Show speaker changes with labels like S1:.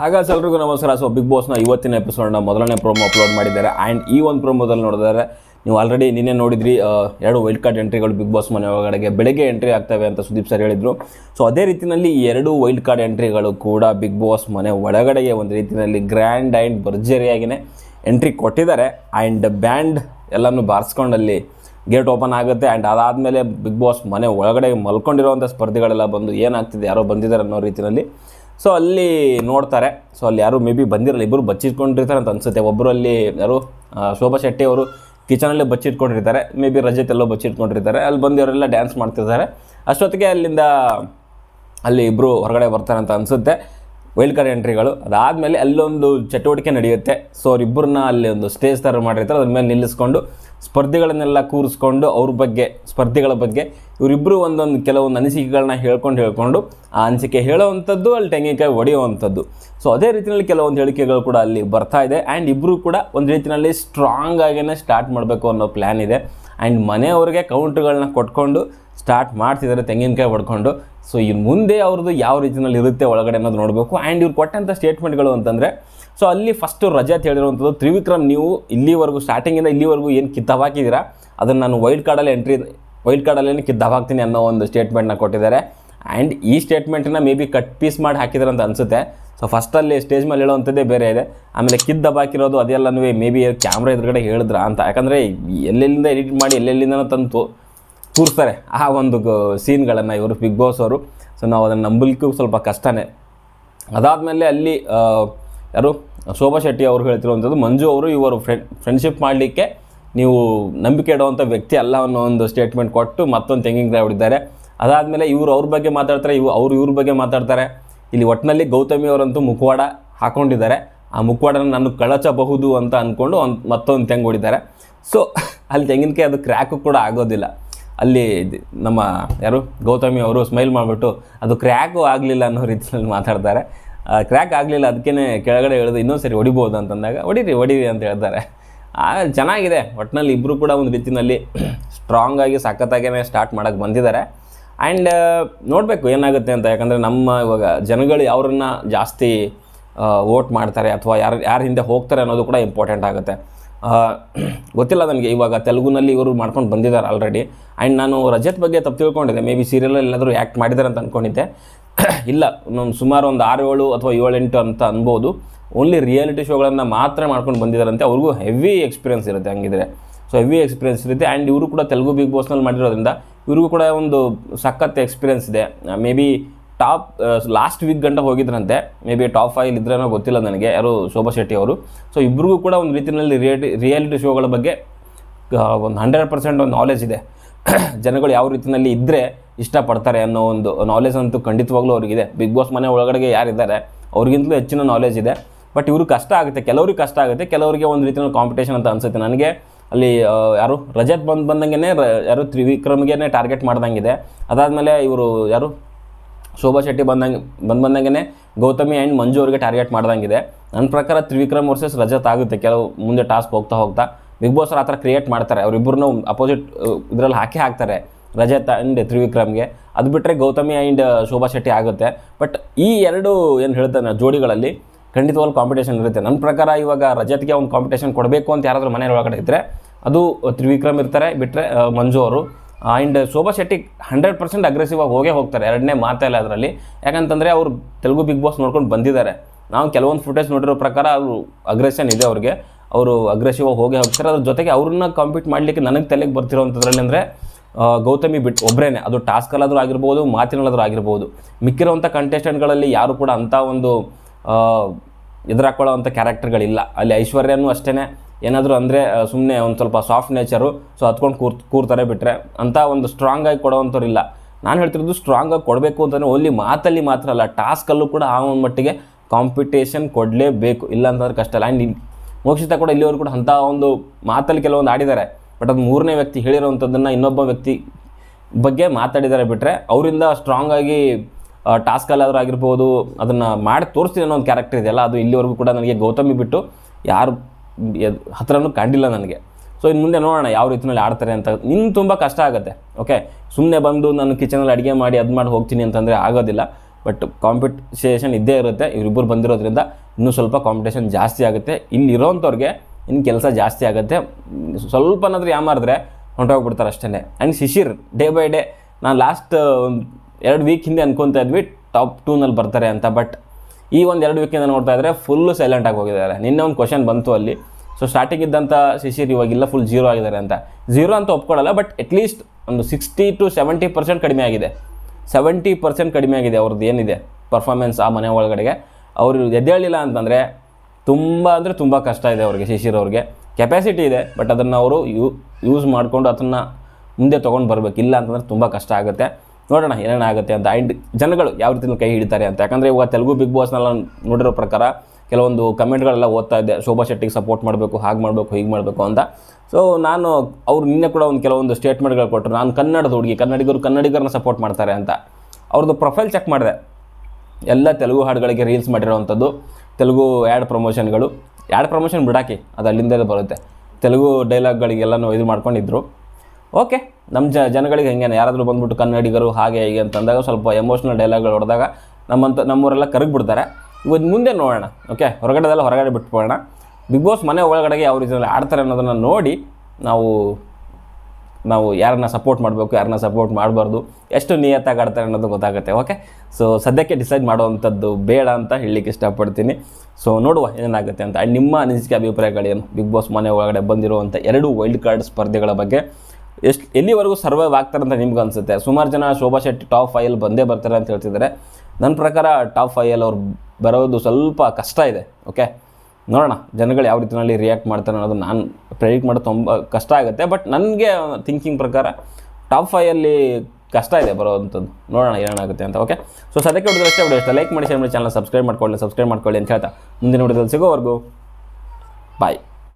S1: ಹಾಗಾದ್ರೆ ಎಲ್ರಿಗೂ ನಮಸ್ಕಾರ. ಸೊ ಬಿಗ್ ಬಾಸ್ನ ಇವತ್ತಿನ ಎಪಿಸೋಡ್ನ ಮೊದಲನೇ ಪ್ರೋಮೋ ಅಪ್ಲೋಡ್ ಮಾಡಿದ್ದಾರೆ. ಆ್ಯಂಡ್ ಈ ಒಂದು ಪ್ರೋಮೋದಲ್ಲಿ ನೋಡಿದರೆ ನೀವು ಆಲ್ರೆಡಿ ನಿನ್ನೆ ನೋಡಿದ್ರಿ ಎರಡು ವೈಲ್ಡ್ ಕಾರ್ಡ್ ಎಂಟ್ರಿಗಳು ಬಿಗ್ ಬಾಸ್ ಮನೆ ಒಳಗಡೆಗೆ ಬೆಳಗ್ಗೆ ಎಂಟ್ರಿ ಆಗ್ತವೆ ಅಂತ ಸುದೀಪ್ ಸರ್ ಹೇಳಿದರು. ಸೊ ಅದೇ ರೀತಿಯಲ್ಲಿ ಈ ಎರಡು ವೈಲ್ಡ್ ಕಾರ್ಡ್ ಎಂಟ್ರಿಗಳು ಕೂಡ ಬಿಗ್ ಬಾಸ್ ಮನೆ ಒಳಗಡೆಗೆ ಒಂದು ರೀತಿಯಲ್ಲಿ ಗ್ರ್ಯಾಂಡ್ ಆ್ಯಂಡ್ ಭರ್ಜರಿಯಾಗಿಯೇ ಎಂಟ್ರಿ ಕೊಟ್ಟಿದ್ದಾರೆ. ಆ್ಯಂಡ್ ಬ್ಯಾಂಡ್ ಎಲ್ಲನೂ ಬಾರಿಸ್ಕೊಂಡಲ್ಲಿ ಗೇಟ್ ಓಪನ್ ಆಗುತ್ತೆ. ಆ್ಯಂಡ್ ಅದಾದಮೇಲೆ ಬಿಗ್ ಬಾಸ್ ಮನೆ ಒಳಗಡೆ ಮಲ್ಕೊಂಡಿರೋವಂಥ ಸ್ಪರ್ಧಿಗಳೆಲ್ಲ ಬಂದು ಏನಾಗ್ತಿದೆ, ಯಾರೋ ಬಂದಿದ್ದಾರೆ ಅನ್ನೋ ರೀತಿಯಲ್ಲಿ ಸೊ ಅಲ್ಲಿ ನೋಡ್ತಾರೆ. ಸೊ ಅಲ್ಲಿ ಯಾರು ಮೇ ಬಿ ಬಂದಿರಲ್ಲ ಇಬ್ಬರು ಬಚ್ಚಿಟ್ಕೊಂಡಿರ್ತಾರೆ ಅಂತ ಅನಿಸುತ್ತೆ. ಒಬ್ಬರು ಅಲ್ಲಿ ಯಾರು ಶೋಭಾ ಶೆಟ್ಟಿ ಅವರು ಕಿಚನಲ್ಲಿ ಬಚ್ಚಿಟ್ಕೊಂಡಿರ್ತಾರೆ. ಮೇ ಬಿ ರಜತ್ ಎಲ್ಲೋ ಬಚ್ಚಿಟ್ಕೊಂಡಿರ್ತಾರೆ. ಅಲ್ಲಿ ಬಂದಿರೋರೆಲ್ಲ ಡ್ಯಾನ್ಸ್ ಮಾಡ್ತಿರ್ತಾರೆ. ಅಷ್ಟೊತ್ತಿಗೆ ಅಲ್ಲಿಂದ ಅಲ್ಲಿ ಇಬ್ಬರು ಹೊರಗಡೆ ಬರ್ತಾರೆ ಅಂತ ಅನಿಸುತ್ತೆ. ವೈಲ್ಡ್ ಕಾರ್ಡ್ ಎಂಟ್ರಿಗಳು. ಅದಾದಮೇಲೆ ಅಲ್ಲೊಂದು ಚಟುವಟಿಕೆ ನಡೆಯುತ್ತೆ. ಸೊ ಅವರಿಬ್ಬರನ್ನ ಅಲ್ಲಿ ಒಂದು ಸ್ಟೇಜ್ ಥರ ಮಾಡಿರ್ತಾರೆ. ಅದ್ರ ಮೇಲೆ ನಿಲ್ಲಿಸ್ಕೊಂಡು ಸ್ಪರ್ಧಿಗಳನ್ನೆಲ್ಲ ಕೂರಿಸ್ಕೊಂಡು ಅವ್ರ ಬಗ್ಗೆ, ಸ್ಪರ್ಧಿಗಳ ಬಗ್ಗೆ ಇವರಿಬ್ಬರು ಒಂದೊಂದು ಕೆಲವೊಂದು ಅನಿಸಿಕೆಗಳನ್ನ ಹೇಳ್ಕೊಂಡು ಹೇಳ್ಕೊಂಡು ಆ ಅನಿಸಿಕೆ ಹೇಳೋವಂಥದ್ದು ಅಲ್ಲಿ ತೆಂಗಿನಕಾಯಿ ಹೊಡೆಯುವಂಥದ್ದು ಸೊ ಅದೇ ರೀತಿಯಲ್ಲಿ ಕೆಲವೊಂದು ಹೇಳಿಕೆಗಳು ಕೂಡ ಅಲ್ಲಿ ಬರ್ತಾ ಇದೆ. ಆ್ಯಂಡ್ ಇಬ್ಬರು ಕೂಡ ಒಂದು ರೀತಿಯಲ್ಲಿ ಸ್ಟ್ರಾಂಗ್ ಆಗೇ ಸ್ಟಾರ್ಟ್ ಮಾಡಬೇಕು ಅನ್ನೋ ಪ್ಲ್ಯಾನ್ ಇದೆ. ಆ್ಯಂಡ್ ಮನೆಯವ್ರಿಗೆ ಕೌಂಟ್ಗಳನ್ನ ಕೊಟ್ಕೊಂಡು ಸ್ಟಾರ್ಟ್ ಮಾಡ್ತಿದ್ದಾರೆ ತೆಂಗಿನಕಾಯಿ ಹೊಡ್ಕೊಂಡು. ಸೊ ಇನ್ನು ಮುಂದೆ ಅವ್ರದ್ದು ಯಾವ ರೀತಿಯಲ್ಲಿ ಇರುತ್ತೆ ಒಳಗಡೆ ಅನ್ನೋದು ನೋಡಬೇಕು. ಆ್ಯಂಡ್ ಇವ್ರು ಕೊಟ್ಟಂಥ ಸ್ಟೇಟ್ಮೆಂಟ್ಗಳು ಅಂತಂದರೆ ಸೊ ಅಲ್ಲಿ ಫಸ್ಟು ರಜತ್ ಹೇಳಿರುವಂಥದ್ದು ತ್ರಿವಿಕ್ರಮ್, ನೀವು ಇಲ್ಲಿವರೆಗೂ ಸ್ಟಾರ್ಟಿಂಗಿಂದ ಇಲ್ಲಿವರೆಗೂ ಏನು ಕಿತ್ತವಾಕಿದ್ದೀರಾ ಅದನ್ನು ನಾನು ವೈಲ್ಡ್ ಕಾರ್ಡಲ್ಲಿ ಎಂಟ್ರಿ ವೈಲ್ಡ್ ಕಾರ್ಡಲ್ಲೇ ಕಿತ್ತವಾಕ್ತೀನಿ ಅನ್ನೋ ಒಂದು ಸ್ಟೇಟ್ಮೆಂಟ್ನ ಕೊಟ್ಟಿದ್ದಾರೆ. ಆ್ಯಂಡ್ ಈ ಸ್ಟೇಟ್ಮೆಂಟನ್ನು ಮೇ ಬಿ ಕಟ್ ಪೀಸ್ ಮಾಡಿ ಹಾಕಿದ್ದಾರೆ ಅಂತ ಅನಿಸುತ್ತೆ. ಸೊ ಫಸ್ಟಲ್ಲಿ ಸ್ಟೇಜ್ ಮೇಲೆ ಹೇಳುವಂಥದ್ದೇ ಬೇರೆ ಇದೆ. ಆಮೇಲೆ ಕಿದ್ದ ಅದೆಲ್ಲನೂ ಮೇ ಬಿ ಕ್ಯಾಮ್ರಾ ಎದುರುಗಡೆ ಹೇಳಿದ್ರ ಅಂತ. ಯಾಕಂದರೆ ಎಲ್ಲೆಲ್ಲಿಂದ ಎಡಿಟ್ ಮಾಡಿ ಎಲ್ಲೆಲ್ಲಿಂದನೂ ತಂದು ತೋರಿಸ್ತಾರೆ ಆ ಒಂದು ಸೀನ್ಗಳನ್ನು ಇವರು ಬಿಗ್ ಬಾಸ್ ಅವರು. ಸೊ ನಾವು ಅದನ್ನು ನಂಬಲಿಕ್ಕೂ ಸ್ವಲ್ಪ ಕಷ್ಟನೇ. ಅದಾದಮೇಲೆ ಅಲ್ಲಿ ಯಾರು? ಶೋಭಾ ಶೆಟ್ಟಿ ಅವರು ಹೇಳ್ತಿರುವಂಥದ್ದು, ಮಂಜು ಅವರು ಇವರು ಫ್ರೆಂಡ್ ಫ್ರೆಂಡ್ಶಿಪ್ ಮಾಡಲಿಕ್ಕೆ ನೀವು ನಂಬಿಕೆ ಇಡುವಂಥ ವ್ಯಕ್ತಿ ಅಲ್ಲ ಅನ್ನೋ ಒಂದು ಸ್ಟೇಟ್ಮೆಂಟ್ ಕೊಟ್ಟು ಮತ್ತೊಂದು ತೆಂಗಿನ ಗಿಡ ಹೊಡಿದ್ದಾರೆ ಅದಾದಮೇಲೆ ಇವರು ಅವ್ರ ಬಗ್ಗೆ ಮಾತಾಡ್ತಾರೆ, ಇವು, ಅವ್ರು ಇವ್ರ ಬಗ್ಗೆ ಮಾತಾಡ್ತಾರೆ. ಇಲ್ಲಿ ಒಟ್ಟಿನಲ್ಲಿ ಗೌತಮಿ ಅವರಂತೂ ಮುಖವಾಡ ಹಾಕೊಂಡಿದ್ದಾರೆ. ಆ ಮುಖವಾಡನ ನಾನು ಕಳಚಬಹುದು ಅಂತ ಅಂದ್ಕೊಂಡು ಒಂದು ಮತ್ತೊಂದು ತೆಂಗು ಹೊಡಿದ್ದಾರೆ ಸೊ ಅಲ್ಲಿ ತೆಂಗಿನಕಾಯಿ ಅದು ಕ್ರ್ಯಾಕು ಕೂಡ ಆಗೋದಿಲ್ಲ. ಅಲ್ಲಿ ನಮ್ಮ ಯಾರು ಗೌತಮಿ ಅವರು ಸ್ಮೈಲ್ ಮಾಡಿಬಿಟ್ಟು, ಅದು ಕ್ರ್ಯಾಕು ಆಗಲಿಲ್ಲ ಅನ್ನೋ ರೀತಿಯಲ್ಲಿ ಮಾತಾಡ್ತಾರೆ. ಕ್ರ್ಯಾಕ್ ಆಗಲಿಲ್ಲ ಅದಕ್ಕೇ ಕೆಳಗಡೆ ಇಳಿದು ಇನ್ನೊಂದು ಸರಿ ಹೊಡಿಬೋದು ಅಂತಂದಾಗ, ಹೊಡೀರಿ ಹೊಡೀರಿ ಅಂತ ಹೇಳ್ತಾರೆ. ಚೆನ್ನಾಗಿದೆ. ಒಟ್ಟಿನಲ್ಲಿ ಇಬ್ಬರು ಕೂಡ ಒಂದು ರೀತಿಯಲ್ಲಿ ಸ್ಟ್ರಾಂಗ್ ಆಗಿ ಸಖತ್ತಾಗೇ ಸ್ಟಾರ್ಟ್ ಮಾಡೋಕ್ಕೆ ಬಂದಿದ್ದಾರೆ. ಆ್ಯಂಡ್ ನೋಡಬೇಕು ಏನಾಗುತ್ತೆ ಅಂತ. ಯಾಕಂದರೆ ನಮ್ಮ ಇವಾಗ ಜನಗಳು ಯಾರನ್ನ ಜಾಸ್ತಿ ವೋಟ್ ಮಾಡ್ತಾರೆ ಅಥವಾ ಯಾರು, ಯಾರ ಹಿಂದೆ ಹೋಗ್ತಾರೆ ಅನ್ನೋದು ಕೂಡ ಇಂಪಾರ್ಟೆಂಟ್ ಆಗುತ್ತೆ. ಗೊತ್ತಿಲ್ಲ ನನಗೆ, ಇವಾಗ ತೆಲುಗುನಲ್ಲಿ ಇವರು ಮಾಡ್ಕೊಂಡು ಬಂದಿದ್ದಾರೆ ಆಲ್ರೆಡಿ ಆ್ಯಂಡ್ ನಾನು ರಜತ್ ಬಗ್ಗೆ ತಪ್ಪು ತಿಳ್ಕೊಂಡಿದ್ದೆ. ಮೇ ಬಿ ಸೀರಿಯಲಲ್ಲಿ ಎಲ್ಲಾದರೂ ಆ್ಯಕ್ಟ್ ಮಾಡಿದ್ದಾರೆ ಅಂತ ಅಂದ್ಕೊಂಡಿದ್ದೆ ಇಲ್ಲ ನಾನು ಸುಮಾರು ಒಂದು ಆರು ಏಳು ಅಥವಾ ಏಳೆಂಟು ಅಂತ ಅನ್ಬೋದು. ಓನ್ಲಿ ರಿಯಾಲಿಟಿ ಶೋಗಳನ್ನು ಮಾತ್ರ ಮಾಡ್ಕೊಂಡು ಬಂದಿದ್ದಾರಂತೆ. ಅವ್ರಿಗೂ ಹೆವಿ ಎಕ್ಸ್ಪೀರಿಯನ್ಸ್ ಇರುತ್ತೆ ಹಂಗಿದ್ರೆ. ಸೊ ಹೆವಿ ಎಕ್ಸ್ಪೀರಿಯನ್ಸ್ ಇರುತ್ತೆ. ಆ್ಯಂಡ್ ಇವರು ಕೂಡ ತೆಲುಗು ಬಿಗ್ ಬಾಸ್ನಲ್ಲಿ ಮಾಡಿರೋದ್ರಿಂದ ಇವ್ರಿಗೂ ಕೂಡ ಒಂದು ಸಖತ್ ಎಕ್ಸ್ಪೀರಿಯನ್ಸ್ ಇದೆ. Maybe top last week ಗಂಟ ಹೋಗಿದ್ರಂತೆ. ಮೇ ಬಿ ಟಾಪ್ ಫೈವ್ ಇದ್ರೇನೋ ಗೊತ್ತಿಲ್ಲ ನನಗೆ, ಯಾರು ಶೋಭಾ ಶೆಟ್ಟಿ ಅವರು. ಸೊ ಇಬ್ಬರಿಗೂ ಕೂಡ ಒಂದು ರೀತಿಯಲ್ಲಿ ರಿಯಾಲಿಟಿ ಶೋಗಳ ಬಗ್ಗೆ ಒಂದು ಹಂಡ್ರೆಡ್ ಪರ್ಸೆಂಟ್ ಒಂದು ನಾಲೆಜ್ ಇದೆ. ಜನಗಳು ಯಾವ ರೀತಿಯಲ್ಲಿ ಇದ್ದರೆ ಇಷ್ಟಪಡ್ತಾರೆ ಅನ್ನೋ ಒಂದು ನಾಲೆಜ್ ಅಂತೂ ಖಂಡಿತವಾಗ್ಲೂ ಅವ್ರಿಗಿದೆ. ಬಿಗ್ ಬಾಸ್ ಮನೆ ಒಳಗಡೆಗೆ ಯಾರಿದ್ದಾರೆ, ಅವ್ರಿಗಿಂತಲೂ ಹೆಚ್ಚಿನ ನಾಲೆಜ್ ಇದೆ. ಬಟ್ ಇವರು ಕಷ್ಟ ಆಗುತ್ತೆ, ಕೆಲವ್ರಿಗೆ ಕಷ್ಟ ಆಗುತ್ತೆ, ಕೆಲವರಿಗೆ ಒಂದು ರೀತಿಯ ಕಾಂಪಿಟೇಷನ್ ಅಂತ ಅನಿಸುತ್ತೆ. ನನಗೆ ಅಲ್ಲಿ ಯಾರು, ರಜತ್ ಬಂದು ಬಂದಂಗೆ ಯಾರು ತ್ರಿವಿಕ್ರಮ್ಗೆ ಟಾರ್ಗೆಟ್ ಮಾಡ್ದಂಗಿದೆ. ಅದಾದಮೇಲೆ ಇವರು ಯಾರು? ಶೋಭಾ ಶೆಟ್ಟಿ ಬಂದಂಗೆ, ಬಂದು ಬಂದಂಗೆ ಗೌತಮಿ ಆ್ಯಂಡ್ ಮಂಜು ಅವರಿಗೆ ಟಾರ್ಗೆಟ್ ಮಾಡ್ದಂಗಿದೆ. ನನ್ನ ಪ್ರಕಾರ ತ್ರಿವಿಕ್ರಮ್ ವರ್ಸಸ್ ರಜತ್ ಆಗುತ್ತೆ. ಕೆಲವು ಮುಂದೆ ಟಾಸ್ಕ್ ಹೋಗ್ತಾ ಹೋಗ್ತಾ. ಬಿಗ್ ಬಾಸ್ ಆ ಥರ ಕ್ರಿಯೇಟ್ ಮಾಡ್ತಾರೆ. ಅವರಿಬ್ಬರನ್ನೂ ಅಪೋಸಿಟ್ ಇದರಲ್ಲಿ ಹಾಕಿ ಹಾಕ್ತಾರೆ ರಜತ್ ಆ್ಯಂಡ್ ತ್ರಿವಿಕ್ರಮ್ಗೆ. ಅದು ಬಿಟ್ಟರೆ ಗೌತಮಿ ಆ್ಯಂಡ್ ಶೋಭಾ ಶೆಟ್ಟಿ ಆಗುತ್ತೆ. ಬಟ್ ಈ ಎರಡು ಏನು ಹೇಳ್ತಾನೆ ಜೋಡಿಗಳಲ್ಲಿ ಖಂಡಿತವಾಗ್ಲೂ ಕಾಂಪಿಟೇಷನ್ ಇರುತ್ತೆ. ನನ್ನ ಪ್ರಕಾರ ಇವಾಗ ರಜತ್ಗೆ ಒಂದು ಕಾಂಪಿಟೇಷನ್ ಕೊಡಬೇಕು ಅಂತ ಯಾರಾದರೂ ಮನೆ ಒಳಗಡೆ ಇದ್ದರೆ ಅದು ತ್ರಿವಿಕ್ರಮ್ ಇರ್ತಾರೆ. ಬಿಟ್ಟರೆ ಮಂಜು ಅವರು. And Shobha Shetty hundred percent aggressive ಆಗಿ ಹೋಗೇ ಹೋಗ್ತಾರೆ, ಎರಡನೇ ಮಾತಾ ಇಲ್ಲ ಅದರಲ್ಲಿ. ಯಾಕಂತಂದರೆ ಅವರು ತೆಲುಗು ಬಿಗ್ ಬಾಸ್ ನೋಡ್ಕೊಂಡು ಬಂದಿದ್ದಾರೆ. ನಾವು ಕೆಲವೊಂದು ಫುಟೇಜ್ ನೋಡಿರೋ ಪ್ರಕಾರ ಅವರು ಅಗ್ರೆಷನ್ ಇದೆ ಅವ್ರಿಗೆ. ಅವರು ಅಗ್ರೆಸಿವ್ ಆಗಿ ಹೋಗೇ ಹೋಗ್ತಾರೆ. ಅದ್ರ ಜೊತೆಗೆ ಅವ್ರನ್ನ ಕಾಂಪೀಟ್ ಮಾಡಲಿಕ್ಕೆ ನನಗೆ ತಲೆಗೆ ಬರ್ತಿರೋವಂಥದ್ರಲ್ಲಿ ಅಂದರೆ ಗೌತಮಿ ಬಿಟ್ಟು ಒಬ್ಬರೇ ಅದು ಟಾಸ್ಕಲ್ಲಾದರೂ ಆಗಿರ್ಬೋದು, ಮಾತಿನಲ್ಲಾದರೂ ಆಗಿರ್ಬೋದು. ಮಿಕ್ಕಿರೋವಂಥ ಕಂಟೆಸ್ಟೆಂಟ್ಗಳಲ್ಲಿ ಯಾರು ಕೂಡ ಅಂಥ ಒಂದು ಎದುರಾಕೊಳ್ಳೋ ಅಂಥ ಕ್ಯಾರೆಕ್ಟರ್ಗಳಿಲ್ಲ ಅಲ್ಲಿ ಐಶ್ವರ್ಯನೂ ಅಷ್ಟೇ ಏನಾದರೂ ಅಂದರೆ ಸುಮ್ಮನೆ ಒಂದು ಸ್ವಲ್ಪ ಸಾಫ್ಟ್ ನೇಚರು ಸೊ ಹತ್ಕೊಂಡು ಕೂರ್, ಕೂರ್ತಾರೆ ಬಿಟ್ಟರೆ ಅಂಥ ಒಂದು ಸ್ಟ್ರಾಂಗ್ ಆಗಿ ಕೊಡೋವಂಥವ್ರು ಇಲ್ಲ. ನಾನು ಹೇಳ್ತಿರೋದು ಸ್ಟ್ರಾಂಗ್ ಆಗಿ ಕೊಡಬೇಕು ಅಂತಲೇ ಓನ್ಲಿ ಮಾತಲ್ಲಿ ಮಾತ್ರ ಅಲ್ಲ ಟಾಸ್ಕಲ್ಲೂ ಕೂಡ ಆ ಒಂದು ಮಟ್ಟಿಗೆ ಕಾಂಪಿಟೇಷನ್ ಕೊಡಲೇಬೇಕು, ಇಲ್ಲ ಅಂತಂದ್ರೆ ಕಷ್ಟ ಅಲ್ಲ ಆ್ಯಂಡ್ ಮೋಕ್ಷಿತ ಕೂಡ ಇಲ್ಲಿವರೆಗೂ ಕೂಡ ಅಂಥ ಒಂದು ಮಾತಲ್ಲಿ ಕೆಲವೊಂದು ಆಡಿದ್ದಾರೆ. ಬಟ್ ಅದು ಮೂರನೇ ವ್ಯಕ್ತಿ ಹೇಳಿರೋವಂಥದ್ದನ್ನು ಇನ್ನೊಬ್ಬ ವ್ಯಕ್ತಿ ಬಗ್ಗೆ ಮಾತಾಡಿದ್ದಾರೆ ಬಿಟ್ಟರೆ ಅವರಿಂದ ಸ್ಟ್ರಾಂಗ್ ಆಗಿ ಟಾಸ್ಕಲ್ಲಾದರೂ ಆಗಿರ್ಬೋದು, ಅದನ್ನು ಮಾಡಿ ತೋರಿಸ್ತೀನಿ ಅನ್ನೋ ಒಂದು ಕ್ಯಾರೆಕ್ಟರ್ ಇದೆಯಲ್ಲ, ಅದು ಇಲ್ಲಿವರೆಗೂ ಕೂಡ ನನಗೆ ಗೌತಮಿ ಬಿಟ್ಟು ಯಾರು ಹತ್ರನೂ ಕಂಡಿಲ್ಲ ನನಗೆ. ಸೊ ಇನ್ನು ಮುಂದೆ ನೋಡೋಣ ಯಾವ ರೀತಿಯಲ್ಲಿ ಆಡ್ತಾರೆ ಅಂತ. ಇನ್ನು ತುಂಬ ಕಷ್ಟ ಆಗುತ್ತೆ. ಓಕೆ ಸುಮ್ಮನೆ ಬಂದು ನಾನು ಕಿಚನಲ್ಲಿ ಅಡುಗೆ ಮಾಡಿ ಅದು ಮಾಡಿ ಹೋಗ್ತೀನಿ ಅಂತಂದರೆ ಆಗೋದಿಲ್ಲ. ಬಟ್ ಕಾಂಪಿಟೇಷನ್ ಇದ್ದೇ ಇರುತ್ತೆ. ಇವರಿಬ್ಬರು ಬಂದಿರೋದ್ರಿಂದ ಇನ್ನೂ ಸ್ವಲ್ಪ ಕಾಂಪಿಟೇಷನ್ ಜಾಸ್ತಿ ಆಗುತ್ತೆ. ಇಲ್ಲಿ ಇರೋಂಥವ್ರಿಗೆ ಇನ್ನು ಕೆಲಸ ಜಾಸ್ತಿ ಆಗುತ್ತೆ. ಸ್ವಲ್ಪನಾದ್ರೂ ಯಾಮಾರಿದ್ರೆ ಹೊಂಟೋಗ್ಬಿಡ್ತಾರೆ ಅಷ್ಟೇ and Shishir day by day ನಾನು ಲಾಸ್ಟ್ ಒಂದು ಎರಡು ವೀಕ್ ಹಿಂದೆ ಅಂದ್ಕೊತಾ ಇದ್ವಿ ಟಾಪ್ ಟೂನಲ್ಲಿ ಬರ್ತಾರೆ ಅಂತ. ಬಟ್ ಈ ಒಂದು ಎರಡು ವೀಕಿಂದ ನೋಡ್ತಾ ಇದ್ದರೆ ಫುಲ್ಲು ಸೈಲೆಂಟ್ ಆಗಿ ಹೋಗಿದ್ದಾರೆ. ನಿನ್ನೆ ಒಂದು ಕ್ವಶನ್ ಬಂತು ಅಲ್ಲಿ. ಸೊ ಸ್ಟಾರ್ಟಿಂಗ್ ಇದ್ದಂಥ ಶಿಶಿರ್ ಇವಾಗಿಲ್ಲ ಫುಲ್ ಜೀರೋ ಆಗಿದ್ದಾರೆ ಅಂತ. ಜೀರೋ ಅಂತ ಒಪ್ಕೊಳ್ಳಲ್ಲ ಬಟ್ ಅಟ್ಲೀಸ್ಟ್ ಒಂದು ಸಿಕ್ಸ್ಟಿ ಟು ಸೆವೆಂಟಿ ಪರ್ಸೆಂಟ್ ಕಡಿಮೆ ಆಗಿದೆ. ಸೆವೆಂಟಿ ಪರ್ಸೆಂಟ್ ಕಡಿಮೆ ಆಗಿದೆ, ಅವ್ರದ್ದು ಏನಿದೆ? ಪರ್ಫಾರ್ಮೆನ್ಸ್ ಆ ಮನೆ ಒಳಗಡೆಗೆ. ಅವರು ಎದ್ದೇಳಿಲ್ಲ ಅಂತಂದರೆ ತುಂಬ ಅಂದರೆ ತುಂಬ ಕಷ್ಟ ಇದೆ ಅವ್ರಿಗೆ, ಶಿಶಿರ್ ಅವ್ರಿಗೆ. ಇದೆ ಬಟ್ ಅದನ್ನು ಅವರು ಯೂಸ್ ಮಾಡಿಕೊಂಡು ಅದನ್ನು ಮುಂದೆ ತೊಗೊಂಡು ಬರಬೇಕು. ಇಲ್ಲ ಅಂತಂದರೆ ತುಂಬ ಕಷ್ಟ ಆಗುತ್ತೆ. ನೋಡೋಣ ಏನೇನಾಗುತ್ತೆ ಅಂತ. ಆ್ಯಂಡ್ ಜನಗಳು ಯಾವ ರೀತಿ ಕೈ ಹಿಡಿತಾರೆ ಅಂತ. ಯಾಕಂದರೆ ಇವಾಗ ತೆಲುಗು ಬಿಗ್ ಬಾಸ್ನೆಲ್ಲ ನೋಡಿರೋ ಪ್ರಕಾರ ಕೆಲವೊಂದು ಕಮೆಂಟ್ಗಳೆಲ್ಲ ಓದ್ತಾ ಇದೆ ಶೋಭಾ ಶೆಟ್ಟಿಗೆ ಸಪೋರ್ಟ್ ಮಾಡಬೇಕು, ಹಾಗೆ ಮಾಡಬೇಕು, ಹೀಗೆ ಮಾಡಬೇಕು ಅಂತ. ಸೊ ನಾನು ಅವ್ರು ನಿನ್ನೆ ಕೂಡ ಒಂದು ಕೆಲವೊಂದು ಸ್ಟೇಟ್ಮೆಂಟ್ಗಳು ಕೊಟ್ಟರು ನಾನು ಕನ್ನಡದ ಹುಡುಗಿ, ಕನ್ನಡಿಗರು ಕನ್ನಡಿಗರನ್ನ ಸಪೋರ್ಟ್ ಮಾಡ್ತಾರೆ ಅಂತ. ಅವ್ರದ್ದು ಪ್ರೊಫೈಲ್ ಚೆಕ್ ಮಾಡಿದೆ. ಎಲ್ಲ ತೆಲುಗು ಹಾಡುಗಳಿಗೆ ರೀಲ್ಸ್ ಮಾಡಿರೋವಂಥದ್ದು ತೆಲುಗು ಆ್ಯಡ್ ಪ್ರಮೋಷನ್ಗಳು ಆ್ಯಡ್ ಪ್ರಮೋಷನ್ ಬಿಡಾಕಿ ಅದು ಅಲ್ಲಿಂದಲೇ ಬರುತ್ತೆ. ತೆಲುಗು ಡೈಲಾಗ್ಗಳಿಗೆಲ್ಲನೂ ಇದು ಮಾಡ್ಕೊಂಡಿದ್ರು. ಓಕೆ ನಮ್ಮ ಜ ಜನಗಳಿಗೆ ಹೆಂಗೇನೆ? ಯಾರಾದರೂ ಬಂದ್ಬಿಟ್ಟು ಕನ್ನಡಿಗರು ಹಾಗೆ ಹೀಗೆ ಅಂತಂದಾಗ ಸ್ವಲ್ಪ ಎಮೋಷ್ನಲ್ ಡೈಲಾಗ್ಗಳು ಹೊಡೆದಾಗ ನಮ್ಮಂತ ನಮ್ಮವರೆಲ್ಲ ಕರಗ್ಬಿಡ್ತಾರೆ. ಇವತ್ತು ಮುಂದೆ ನೋಡೋಣ, ಓಕೆ? ಹೊರಗಡೆದೆಲ್ಲ ಹೊರಗಡೆ ಬಿಟ್ಬಿಡೋಣ. ಬಿಗ್ ಬಾಸ್ ಮನೆ ಒಳಗಡೆಗೆ ಯಾವ ರೀತಿಯಲ್ಲಿ ಆಡ್ತಾರೆ ಅನ್ನೋದನ್ನು ನೋಡಿ ನಾವು ನಾವು ಯಾರನ್ನ ಸಪೋರ್ಟ್ ಮಾಡಬೇಕು, ಯಾರನ್ನ ಸಪೋರ್ಟ್ ಮಾಡಬಾರ್ದು, ಎಷ್ಟು ನಿಯತ್ತಾಗಿ ಆಡ್ತಾರೆ ಅನ್ನೋದು ಗೊತ್ತಾಗುತ್ತೆ, ಓಕೆ? ಸೊ ಸದ್ಯಕ್ಕೆ ಡಿಸೈಡ್ ಮಾಡುವಂಥದ್ದು ಬೇಡ ಅಂತ ಹೇಳಲಿಕ್ಕೆ ಇಷ್ಟಪಡ್ತೀನಿ. ಸೊ ನೋಡುವ ಏನಾಗುತ್ತೆ ಅಂತ. ಆ್ಯಂಡ್ ನಿಮ್ಮ ಅನಿಸಿಕೆ, ಅಭಿಪ್ರಾಯಗಳೇನು? ಬಿಗ್ ಬಾಸ್ ಮನೆ ಒಳಗಡೆ ಬಂದಿರುವಂಥ ಎರಡು ವೈಲ್ಡ್ ಕಾರ್ಡ್ ಸ್ಪರ್ಧೆಗಳ ಬಗ್ಗೆ ಎಷ್ಟು ಎಲ್ಲಿವರೆಗೂ ಸರ್ವೈವ್ ಆಗ್ತಾರೆ ಅಂತ ನಿಮ್ಗೆ ಅನಿಸುತ್ತೆ? ಸುಮಾರು ಜನ ಶೋಭಾ ಶೆಟ್ಟಿ ಟಾಪ್ ಫೈಲ್ ಬಂದೇ ಬರ್ತಾರೆ ಅಂತ ಹೇಳ್ತಿದ್ದಾರೆ ನನ್ನ ಪ್ರಕಾರ ಟಾಪ್ ಫೈಯಲ್ಲಿ ಅವ್ರು ಬರೋದು ಸ್ವಲ್ಪ ಕಷ್ಟ ಇದೆ ಓಕೆ ನೋಡೋಣ ಜನಗಳು ಯಾವ ರೀತಿಯಲ್ಲಿ ರಿಯಾಕ್ಟ್ ಮಾಡ್ತಾರೆ ಅನ್ನೋದು ನಾನು ಪ್ರೆಡಿಕ್ಟ್ ಮಾಡೋದು ತುಂಬ ಕಷ್ಟ ಆಗುತ್ತೆ. ಬಟ್ ನನಗೆ ಥಿಂಕಿಂಗ್ ಪ್ರಕಾರ ಟಾಪ್ ಫೈಯಲ್ಲಿ ಕಷ್ಟ ಇದೆ ಬರೋವಂಥದ್ದು. ನೋಡೋಣ ಏನಾಗುತ್ತೆ ಅಂತ ಓಕೆ ಸೊ ಸದ್ಯಕ್ಕೆ ಹೊಡೆದ್ರೆ ಅಷ್ಟೇ ಲೈಕ್ ಮಾಡಿ ಶೇರ್ ಮಾಡಿ ಚಾನಲ್ ಸಬ್ಸ್ಕ್ರೈಬ್ ಮಾಡ್ಕೊಳ್ಳಿ ಸಬ್ಸ್ಕ್ರೈಬ್ ಮಾಡ್ಕೊಳ್ಳಿ ಅಂತ ಹೇಳ್ತಾ ಮುಂದಿನ ವಿಡಿಯೋದಲ್ಲಿ ಸಿಗೋವರೆಗೂ. ಬಾಯ್